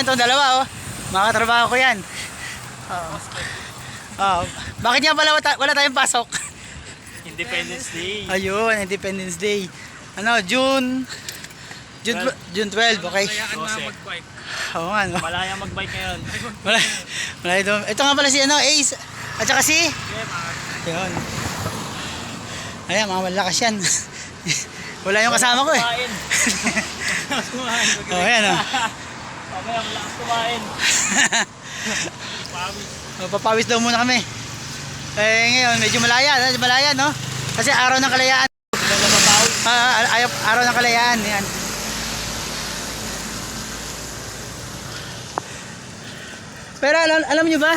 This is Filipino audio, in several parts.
yan, itong dalawa, oh. Mga katrabaho ko yan. Oo. Oo. bakit nga pala wala, wala tayong pasok? Independence Day. Ayun, Independence Day. Ano, June... June, June 12, okay? Kayaan na mag-bike. Oo nga, no? Malaya mag-bike ngayon. Wala, wala ito. Ito nga pala si ano, Ace. At saka si... Yun. Ayan, mga malakas yan. wala yung kasama ko eh. Kumain. Kumain. Oh, ayan oh. Mamaya malakas kumain. Pawis. Oh, Papawis daw muna kami. Eh, ngayon, medyo malaya. medyo Malaya, no? Kasi araw ng kalayaan. Ah, ayaw- araw ng kalayaan. Yan. Pero alam, alam nyo ba?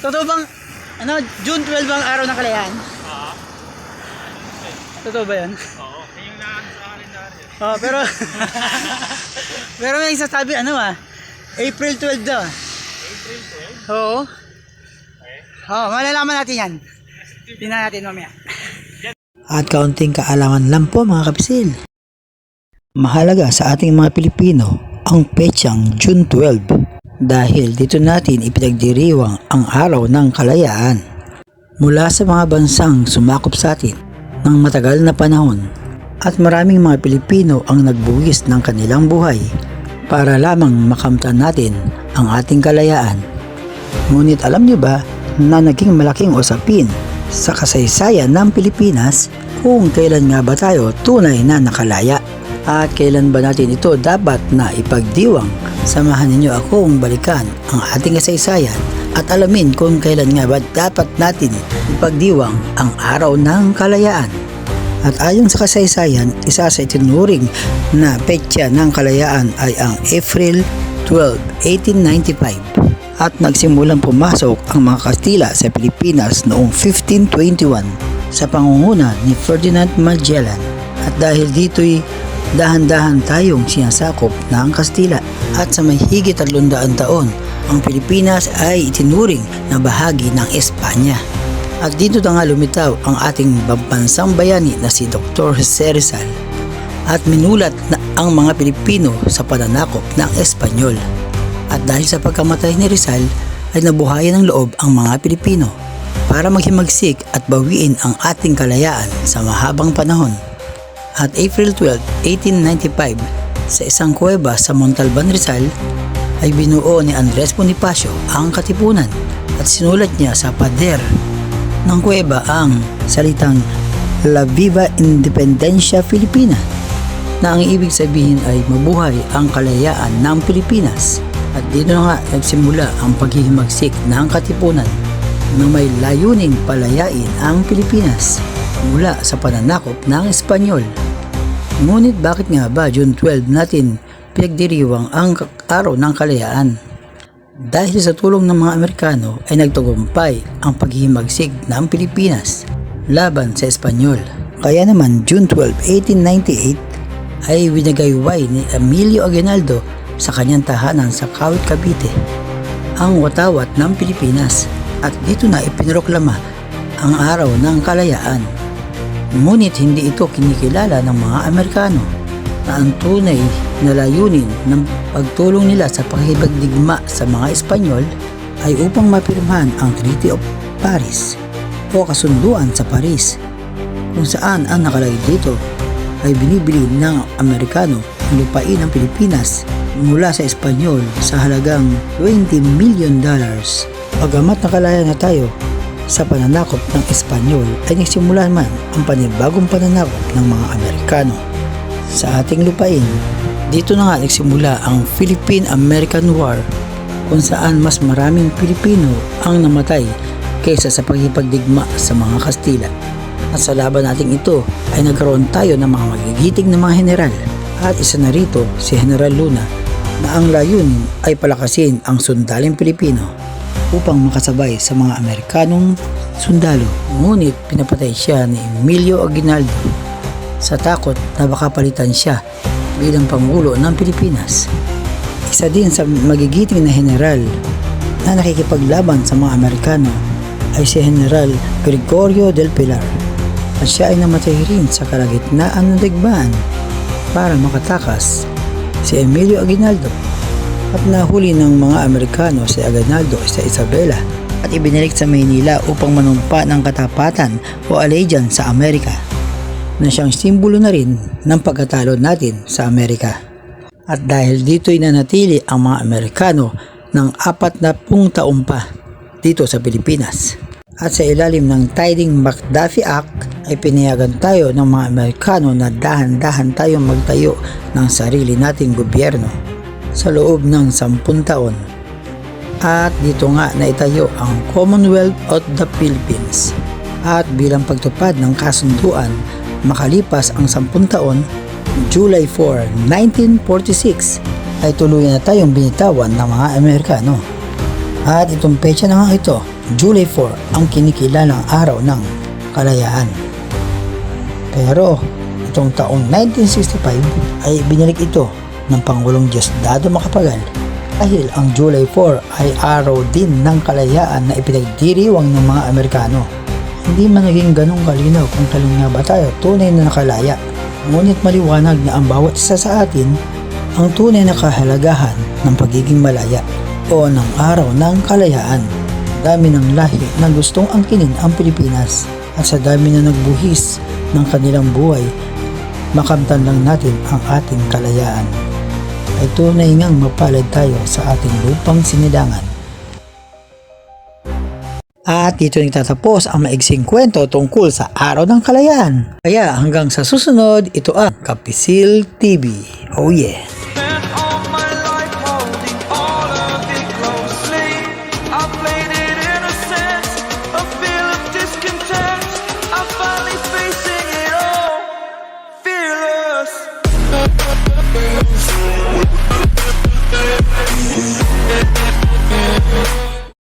Totoo bang, ano, June 12 bang araw ng kalayaan? Oo. Totoo ba yan? Oo. Yung naan sa kalendaryo. Oh, pero Pero may sasabi ano ah, April 12 daw. April 12. Oo. Okay. Oh, malalaman natin 'yan. Tingnan natin mamaya. At kaunting kaalaman lang po mga kapisil. Mahalaga sa ating mga Pilipino ang petsang June 12 dahil dito natin ipinagdiriwang ang araw ng kalayaan. Mula sa mga bansang sumakop sa atin ng matagal na panahon at maraming mga Pilipino ang nagbuwis ng kanilang buhay para lamang makamtan natin ang ating kalayaan. Ngunit alam niyo ba na naging malaking usapin sa kasaysayan ng Pilipinas kung kailan nga ba tayo tunay na nakalaya at kailan ba natin ito dapat na ipagdiwang. Samahan ninyo akong balikan ang ating kasaysayan at alamin kung kailan nga ba dapat natin ipagdiwang ang araw ng kalayaan. At ayon sa kasaysayan, isa sa itinuring na petsa ng kalayaan ay ang April 12, 1895 at nagsimulang pumasok ang mga Kastila sa Pilipinas noong 1521 sa pangunguna ni Ferdinand Magellan at dahil dito'y dahan-dahan tayong sinasakop ng Kastila at sa may higit 300 taon ang Pilipinas ay itinuring na bahagi ng Espanya. At dito na nga lumitaw ang ating babansang bayani na si Dr. Jose Rizal at minulat na ang mga Pilipino sa pananakop ng Espanyol. At dahil sa pagkamatay ni Rizal ay nabuhayan ng loob ang mga Pilipino para maghimagsik at bawiin ang ating kalayaan sa mahabang panahon. At April 12, 1895, sa isang kuweba sa Montalban, Rizal, ay binuo ni Andres Bonifacio ang katipunan at sinulat niya sa pader ng kuweba ang salitang La Viva Independencia Filipina na ang ibig sabihin ay mabuhay ang kalayaan ng Pilipinas. At dito nga nagsimula ang paghihimagsik ng katipunan na may layuning palayain ang Pilipinas mula sa pananakop ng Espanyol. Ngunit bakit nga ba June 12 natin pinagdiriwang ang araw ng kalayaan? Dahil sa tulong ng mga Amerikano ay nagtagumpay ang paghihimagsik ng Pilipinas laban sa Espanyol. Kaya naman June 12, 1898 ay winagayway ni Emilio Aguinaldo sa kanyang tahanan sa Kawit, Cavite ang watawat ng Pilipinas at dito na ipinroklama ang araw ng kalayaan. Ngunit hindi ito kinikilala ng mga Amerikano na ang tunay na layunin ng pagtulong nila sa pakibagdigma sa mga Espanyol ay upang mapirmahan ang Treaty of Paris o kasunduan sa Paris kung saan ang nakalagay dito ay binibili ng Amerikano ang lupain ng Pilipinas mula sa Espanyol sa halagang 20 million dollars. Pagamat nakalaya na tayo sa pananakop ng Espanyol ay nagsimula man ang panibagong pananakop ng mga Amerikano sa ating lupain. Dito na nga nagsimula ang Philippine-American War kung saan mas maraming Pilipino ang namatay kaysa sa pagkipagdigma sa mga Kastila. At sa laban nating ito ay nagkaroon tayo ng mga magigiting na mga general at isa na rito si General Luna na ang layunin ay palakasin ang sundaling Pilipino upang makasabay sa mga Amerikanong sundalo. Ngunit pinapatay siya ni Emilio Aguinaldo sa takot na baka palitan siya bilang Pangulo ng Pilipinas. Isa din sa magigiting na general na nakikipaglaban sa mga Amerikano ay si General Gregorio del Pilar at siya ay namatay rin sa kalagitnaan ng digmaan para makatakas si Emilio Aguinaldo at nahuli ng mga Amerikano si Aganaldo sa Isabela at ibinalik sa Maynila upang manumpa ng katapatan o allegiance sa Amerika na siyang simbolo na rin ng pagkatalo natin sa Amerika. At dahil dito'y nanatili ang mga Amerikano ng apat na pung taon pa dito sa Pilipinas. At sa ilalim ng Tiding McDuffie Act ay pinayagan tayo ng mga Amerikano na dahan-dahan tayong magtayo ng sarili nating gobyerno sa loob ng sampun taon. At dito nga naitayo ang Commonwealth of the Philippines. At bilang pagtupad ng kasunduan, makalipas ang sampun taon, July 4, 1946 ay tuluyan na tayong binitawan ng mga Amerikano. At itong petsa na nga ito, July 4, ang kinikilalang araw ng kalayaan. Pero itong taong 1965 ay binalik ito ng Pangulong Diosdado Macapagal dahil ang July 4 ay araw din ng kalayaan na ipinagdiriwang ng mga Amerikano. Hindi man naging ganong kalinaw kung talong nga ba tayo tunay na nakalaya. Ngunit maliwanag na ang bawat isa sa atin ang tunay na kahalagahan ng pagiging malaya o ng araw ng kalayaan. Dami ng lahi na gustong angkinin ang Pilipinas at sa dami na nagbuhis ng kanilang buhay, makamtan lang natin ang ating kalayaan. Ay tunay ngang mapalad tayo sa ating lupang sinilangan. At dito nagtatapos ang maigsing kwento tungkol sa Araw ng Kalayaan. Kaya hanggang sa susunod, ito ang Kapisil TV. Oh yeah!